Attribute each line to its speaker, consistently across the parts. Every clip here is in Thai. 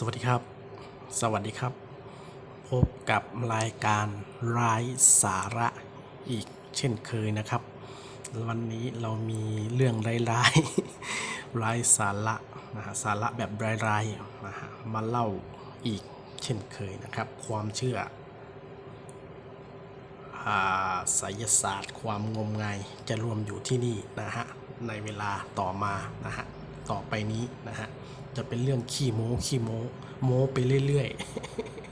Speaker 1: สวัสดีครับ สวัสดีครับ พบกับรายการร้ายสาระอีกเช่นเคยนะครับ วันนี้เรามีเรื่องร้ายๆร้ายสาระนะฮะสาระแบบร้ายๆนะฮะมาเล่าอีกเช่นเคยนะครับ ความเชื่ออ่าไสยศาสตร์ ความงมงายจะรวมอยู่ที่นี่นะฮะในเวลาต่อมานะฮะ ต่อไปนี้นะฮะจะเป็นเรื่องขี้โม้ขี้โม้โม้ไปเรื่อย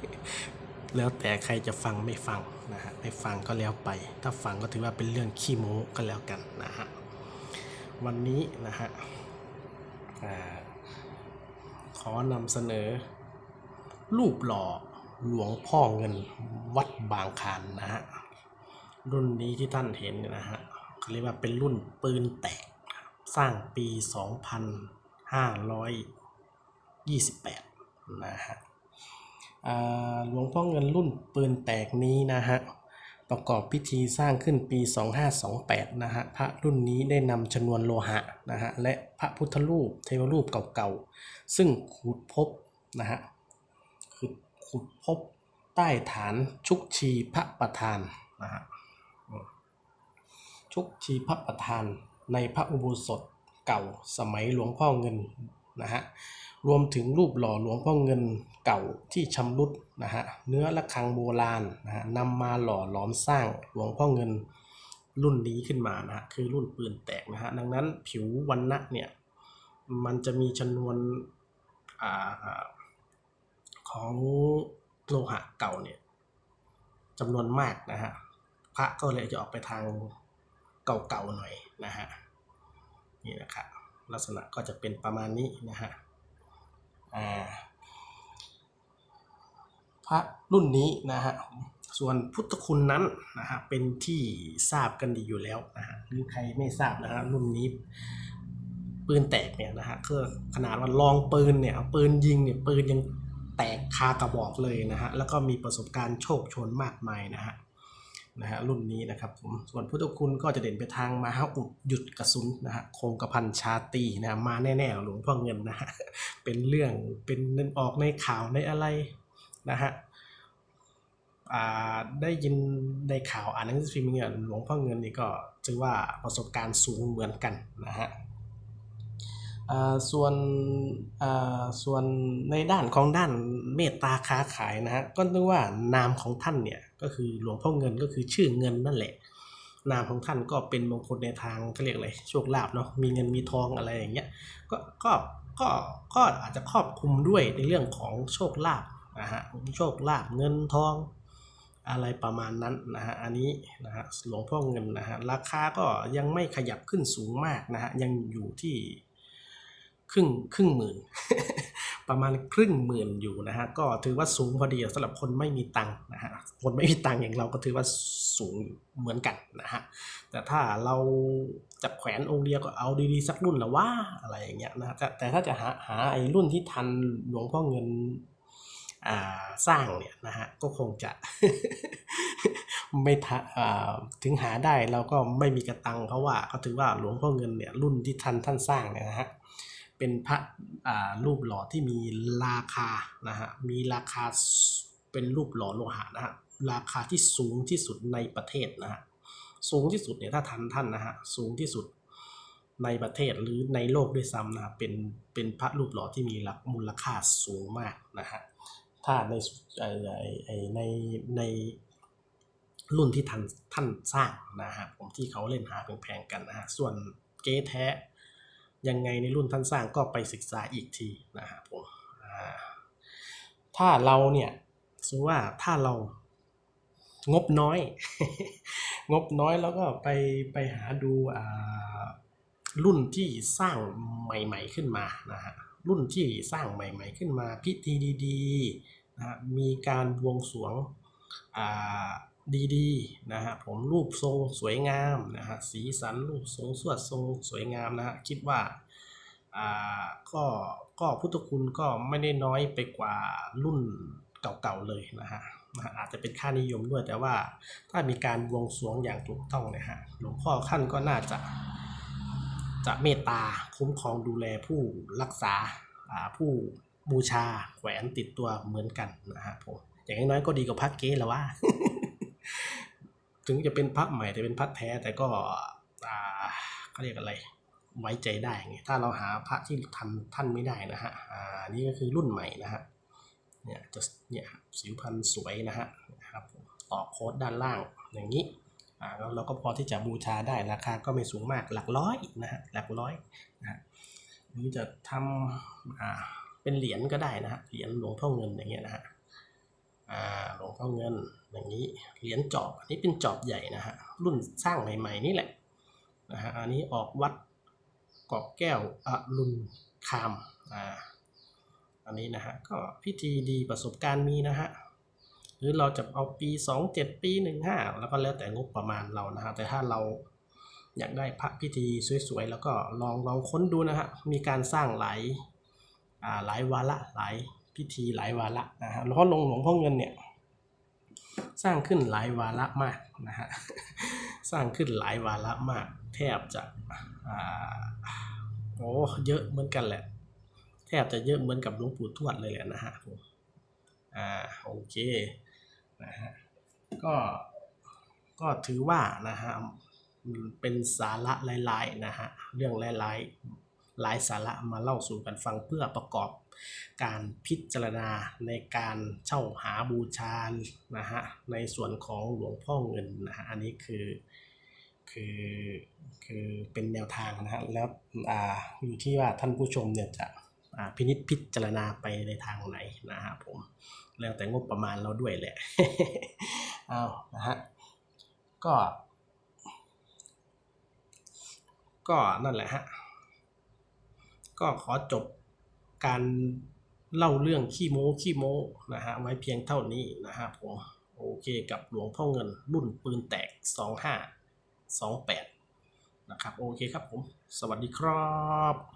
Speaker 1: ๆ แล้วแต่ใครจะฟังไม่ฟังนะฮะไม่ฟังก็แล้วไป ถ้าฟังก็ถือว่าเป็นเรื่องขี้โม้ก็แล้วกันนะฮะวันนี้นะฮะอขอนำเสนอ รูปหล่อหลวงพ่อเงินวัดบางคานนะฮะรุ่นนี้ที่ท่านเห็นเนี่ยนะฮะเขาเรียกว่าเป็นรุ่นปืนแตก สร้างปี 2528 นะฮะอ่าหลวงพ่อเงินรุ่นปืนแตกนี้นะฮะประกอบพิธีสร้างขึ้นปี 2528 นะฮะพระรุ่นนี้ได้นำชนวนโลหะนะฮะและพระพุทธรูปเทวรูปเก่าๆ ซึ่งขุดพบนะฮะคือขุดพบใต้ฐานชุกชีพระประธานนะฮะชุกชีพระประธาน ในพระอุโบสถเก่าสมัยหลวงพ่อเงินนะฮะรวมถึงรูปหล่อหลวงพ่อเงินเก่าที่ชำรุดนะฮะเนื้อระฆังโบราณนะฮะนำมาหล่อหลอมสร้างหลวงพ่อเงินรุ่นนี้ขึ้นมานะฮะคือรุ่นปืนแตกนะฮะดังนั้นผิววันณะเนี่ยมันจะมีจำนวนอของโลหะเก่าเนี่ยจำนวนมากนะฮะพระก็เลยจะออกไปทาง เก่าๆหน่อยนะฮะนี่นะครับลักษณะก็จะเป็นประมาณนี้นะฮะพระรุ่นนี้นะฮะส่วนพุทธคุณนั้นนะฮะเป็นที่ทราบกันดีอยู่แล้วนะฮะหรือใครไม่ทราบนะฮะรุ่นนี้ปืนแตกเนี่ยนะฮะคือขนาดว่าลองปืนเนี่ยปืนยิงเนี่ยปืนยังแตกคากระบอกเลยนะฮะแล้วก็มีประสบการณ์โชคโชนมากมายนะฮะ นะฮะรุ่นนี้นะครับผมส่วนพุทธคุณก็จะเด่นไปทางมาฮาอุดหยุดกระสุนนะฮะคงกระพันชาตีนะฮะมาแน่ๆหลวงพ่อเงินนะฮะเป็นเรื่องเป็นออกในข่าวในอะไรนะฮะอ่าได้ยินในข่าวอ่านหนังสือพิมพ์เงินหลวงพ่อเงินนี่ก็ถือว่าประสบการณ์สูงเหมือนกันนะฮะ ส่วนอ่าส่วนในด้านของด้านเมตตาค้าขายนะฮะก็นึกว่านามของท่านเนี่ยก็คือหลวงพ่อเงินก็คือชื่อเงินนั่นแหละ นามของท่านก็เป็นมงคลในทางเขาเรียกอะไรโชคลาภเนาะมีเงินมีทองอะไรอย่างเงี้ยก็ก็ก็ก็อาจจะครอบคลุมด้วยในเรื่องของโชคลาภนะฮะโชคลาภเงินทองอะไรประมาณนั้นนะฮะ อันนี้นะฮะหลวงพ่อเงินนะฮะ ราคาก็ยังไม่ขยับขึ้นสูงมากนะฮะ ยังอยู่ที่ ครึ่งครึ่งหมื่น ประมาณครึ่งหมื่นอยู่นะฮะ ก็ถือว่าสูงพอดีสำหรับคนไม่มีตังค์นะฮะ คนไม่มีตังค์อย่างเราก็ถือว่าสูงเหมือนกันนะฮะ แต่ถ้าเราจะแขวนองค์เดียวก็เอาดีๆสักรุ่นละว่าอะไรอย่างเงี้ยนะแต่แต่ถ้าจะหาหาไอ้รุ่นที่ทันหลวงพ่อเงินสร้างเนี่ยนะฮะก็คงจะไม่ทถึงหาได้เราก็ไม่มีกระตังเพราะว่าเขาถือว่าหลวงพ่อเงินเนี่ยรุ่นที่ท่านท่านสร้างเนี่ยนะฮะ เป็นพระอ่ารูปหล่อที่มีราคานะฮะมีราคาเป็นรูปหล่อโลหะนะฮะราคาที่สูงที่สุดในประเทศนะฮะสูงที่สุดเนี่ยถ้าทันท่านนะฮะสูงที่สุดในประเทศหรือในโลกด้วยซ้ำนะเป็นเป็นพระรูปหล่อที่มีมูลค่าสูงมากนะฮะถ้าในไอในในรุ่นที่ท่านท่านสร้างนะฮะผมที่เขาเล่นหาแพงๆกันนะฮะส่วนเก๊แท้ ยังไงในรุ่นท่านสร้างก็ไปศึกษาอีกทีนะฮะผมถ้าเราเนี่ยสมมติว่าถ้าเรางบน้อย งบน้อยแล้วก็ไปไปหาดูอ่ารุ่นที่สร้างใหม่ ๆขึ้นมานะฮะรุ่นที่สร้างใหม่ ๆ ขึ้นมาพิธีดีๆนะฮะมีการบวงสรวงอ่าดีๆนะฮะผมรูปทรงสวยงามนะฮะสีสันรูปทรงสวดทรงสวยงามนะฮะคิดว่า ก็ก็พุทธคุณก็ไม่ได้น้อยไปกว่ารุ่นเก่าๆเลยนะฮะนะฮะอาจจะเป็นค่านิยมด้วยแต่ว่าถ้ามีการวงสวงอย่างถูกต้องเนี่ยฮะหลวงพ่อท่านก็น่าจะจะเมตตาคุ้มครองดูแลผู้รักษาอ่าผู้บูชาแขวนติดตัวเหมือนกันนะฮะผมอย่างน้อยก็ดีกว่าพระเก๊แล้วว่า ถึงจะเป็นพระใหม่แต่เป็นพระแท้แต่ก็อ่าเขาเรียกอะไร ไว้ใจได้ไงถ้าเราหาพระที่ทันท่านไม่ได้นะฮะอ่านี่ก็คือรุ่นใหม่นะฮะเนี่ยจะเนี่ยสิวพันสวยนะฮะนะครับต่อโค้ดด้านล่างอย่างนี้อ่าแล้วเราก็พอที่จะบูชาได้ราคาก็ไม่สูงมากหลักร้อยนะฮะหลักร้อยนะฮะหรือจะทำอ่าเป็นเหรียญก็ได้นะฮะเหรียญหลวงพ่อเงินอย่างเงี้ยนะฮะอ่าหลวงพ่อเงินอย่างนี้เหรียญจอบอันนี้เป็นจอบใหญ่นะฮะรุ่นสร้างใหม่ ๆนี่แหละนะฮะอันนี้ออกวัด กาะแก้วอรุณคามอ่าอันนี้นะฮะก็พิธีดีประสบการณ์มีนะฮะหรือเราจะเอาปี 27 ปี 15 แล้วก็แล้วแต่งบประมาณเรานะฮะแต่ถ้าเราอยากได้พระพิธีสวยๆ แล้วก็ลองลองค้นดูนะฮะมีการสร้างหลายอ่าหลายวาระหลายพิธีหลายวาระนะฮะเพราะหลงหลวงพ่อเงินเนี่ย สร้างขึ้นหลายวาระมากนะฮะสร้างขึ้นหลายวาระมาก แทบจะอ่าโอ้เยอะเหมือนกันแหละ แทบจะเยอะเหมือนกับหลวงปู่ทวดเลยแหละนะฮะผมอ่าโอเคนะฮะก็ก็ถือว่านะฮะเป็นสาระหลายๆนะฮะเรื่องหลายๆ หลายสาระมาเล่าสู่กันฟังเพื่อประกอบการพิจารณาในการเช่าหาบูชานะฮะในส่วนของหลวงพ่อเงินนะฮะอันนี้คือคือคือเป็นแนวทางนะฮะแล้วอ่าอยู่ที่ว่าท่านผู้ชมเนี่ยจะอ่าพินิจพิจารณาไปในทางไหนนะฮะผมแล้วแต่งบประมาณเราด้วยแหละเอานะฮะก็ ก็นั่นแหละฮะ ก็ขอจบการเล่าเรื่องขี้โม้ขี้โม้นะฮะไว้เพียงเท่านี้นะฮะผมโอเคกับหลวงพ่อเงินรุ่นปืนแตก 2528 นะครับ โอเคครับผม สวัสดีครับ